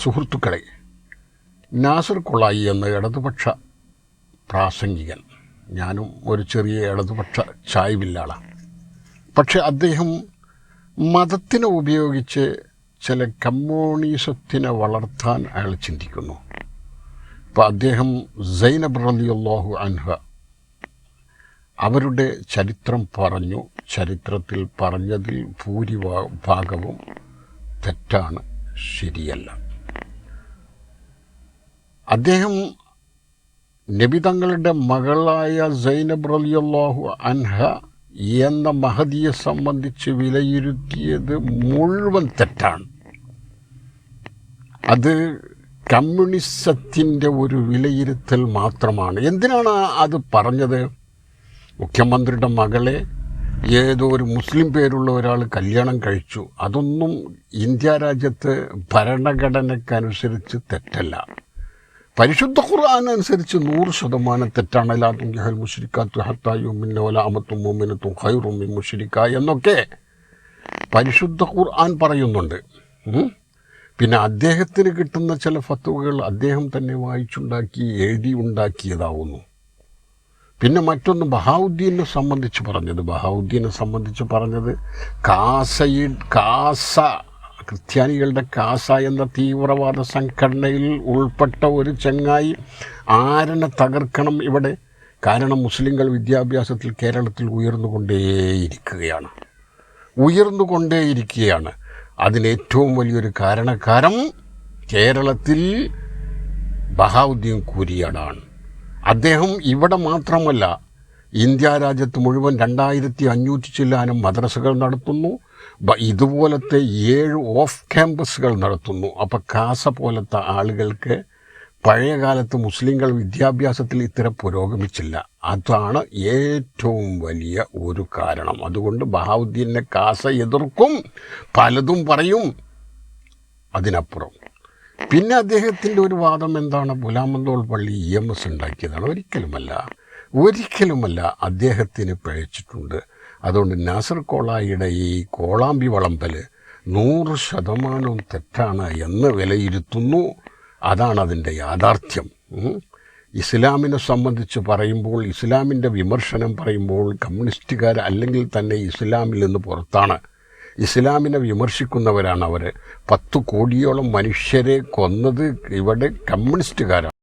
സുഹൃത്തുക്കളെ നാസർ കൊളായി എന്ന ഇടതുപക്ഷ പ്രാസംഗികൻ. ഞാനും ഒരു ചെറിയ ഇടതുപക്ഷ ചായ്വില്ലാളാണ് പക്ഷെ അദ്ദേഹം മതത്തിനെ ഉപയോഗിച്ച് ചില കമ്മ്യൂണിസത്തിനെ വളർത്താൻ അയാൾ ചിന്തിക്കുന്നു. അപ്പോൾ അദ്ദേഹം സൈനബ് റലിയല്ലാഹു അൻഹ അവരുടെ ചരിത്രം പറഞ്ഞു. ചരിത്രത്തിൽ പറഞ്ഞതിൽ ഭൂരിഭാഗവും തെറ്റാണ് ശരിയല്ല. അദ്ദേഹം നബി തങ്ങളുടെ മകളായ സൈനബ് റലിയല്ലാഹു അൻഹ എന്ന മഹതിയെ സംബന്ധിച്ച് വിലയിരുത്തിയത് മുഴുവൻ തെറ്റാണ്. അത് കമ്മ്യൂണിസത്തിന്റെ ഒരു വിലയിരുത്തൽ മാത്രമാണ്. എന്തിനാണ് അത് പറഞ്ഞത്? മുഖ്യമന്ത്രിയുടെ മകളെ ഏതോ ഒരു മുസ്ലിം പേരുള്ള ഒരാൾ കല്യാണം കഴിച്ചു. അതൊന്നും ഇന്ത്യ രാജ്യത്ത് ഭരണഘടനയ്ക്കനുസരിച്ച് തെറ്റല്ല. പരിശുദ്ധ ഖുർആൻ അനുസരിച്ച് നൂറ് ശതമാനം തെറ്റാണ്. മുഷിരിക്ക എന്നൊക്കെ പരിശുദ്ധ ഖുർആൻ പറയുന്നുണ്ട്. പിന്നെ അദ്ദേഹത്തിന് കിട്ടുന്ന ചില ഫത്തുവകൾ അദ്ദേഹം തന്നെ വായിച്ചുണ്ടാക്കി എഴുതി ഉണ്ടാക്കിയതാവുന്നു. പിന്നെ മറ്റൊന്ന് ബഹാവുദ്ദീനെ സംബന്ധിച്ച് പറഞ്ഞത്. ബഹാവുദ്ദീനെ സംബന്ധിച്ച് പറഞ്ഞത് കാസയി കാസ ക്രിസ്ത്യാനികളുടെ കാസ എന്ന തീവ്രവാദ സംഘടനയിൽ ഉൾപ്പെട്ട ഒരു ചങ്ങായി ആരനെ തകർക്കണം ഇവിടെ? കാരണം മുസ്ലിങ്ങൾ വിദ്യാഭ്യാസത്തിൽ കേരളത്തിൽ ഉയർന്നുകൊണ്ടേയിരിക്കുകയാണ്. ഉയർന്നുകൊണ്ടേയിരിക്കുകയാണ്. അതിന് ഏറ്റവും വലിയൊരു കാരണക്കാരം കേരളത്തിൽ ബഹാവുദ്ദീൻ കൂരിയാടാണ് അദ്ദേഹം ഇവിടെ മാത്രമല്ല ഇന്ത്യ രാജ്യത്ത് മുഴുവൻ രണ്ടായിരത്തി അഞ്ഞൂറ്റി ചില്ലാനും മദ്രസകൾ നടത്തുന്നു. ഇതുപോലത്തെ ഏഴ് ഓഫ് ക്യാമ്പസുകൾ നടത്തുന്നു. അപ്പം കാസ പോലത്തെ ആളുകൾക്ക് പഴയ കാലത്ത് മുസ്ലിങ്ങൾ വിദ്യാഭ്യാസത്തിൽ ഇത്ര പുരോഗമിച്ചില്ല. അതാണ് ഏറ്റവും വലിയ ഒരു കാരണം. അതുകൊണ്ട് ബഹാവുദ്ദീനെ കാസ എതിർക്കും പലതും പറയും അതിനപ്പുറം. പിന്നെ അദ്ദേഹത്തിന്റെ ഒരു വാദം എന്താണ്? ഗുലാമന്തോൾ പള്ളി ഇ എം എസ് ഉണ്ടാക്കിയതാണ്. ഒരിക്കലുമല്ല. ഒരിക്കലുമല്ല അദ്ദേഹത്തിന് പിഴച്ചിട്ടുണ്ട്. അതുകൊണ്ട് നാസർ കോളായിയുടെ ഈ കോളാമ്പി വളമ്പൽ നൂറ് ശതമാനവും തെറ്റാണ് എന്ന് വിലയിരുത്തുന്നു. അതാണ് അതിന്റെ യാഥാർത്ഥ്യം. ഇസ്ലാമിനെ സംബന്ധിച്ച് പറയുമ്പോൾ ഇസ്ലാമിന്റെ വിമർശനം പറയുമ്പോൾ കമ്മ്യൂണിസ്റ്റുകാർ അല്ലെങ്കിൽ തന്നെ ഇസ്ലാമിൽ നിന്ന് പുറത്താണ്. ഇസ്ലാമിനെ വിമർശിക്കുന്നവരാണ് അവർ. പത്ത് കോടിയോളം മനുഷ്യരെ കൊന്നത് ഇവിടെ കമ്മ്യൂണിസ്റ്റുകാരാണ്.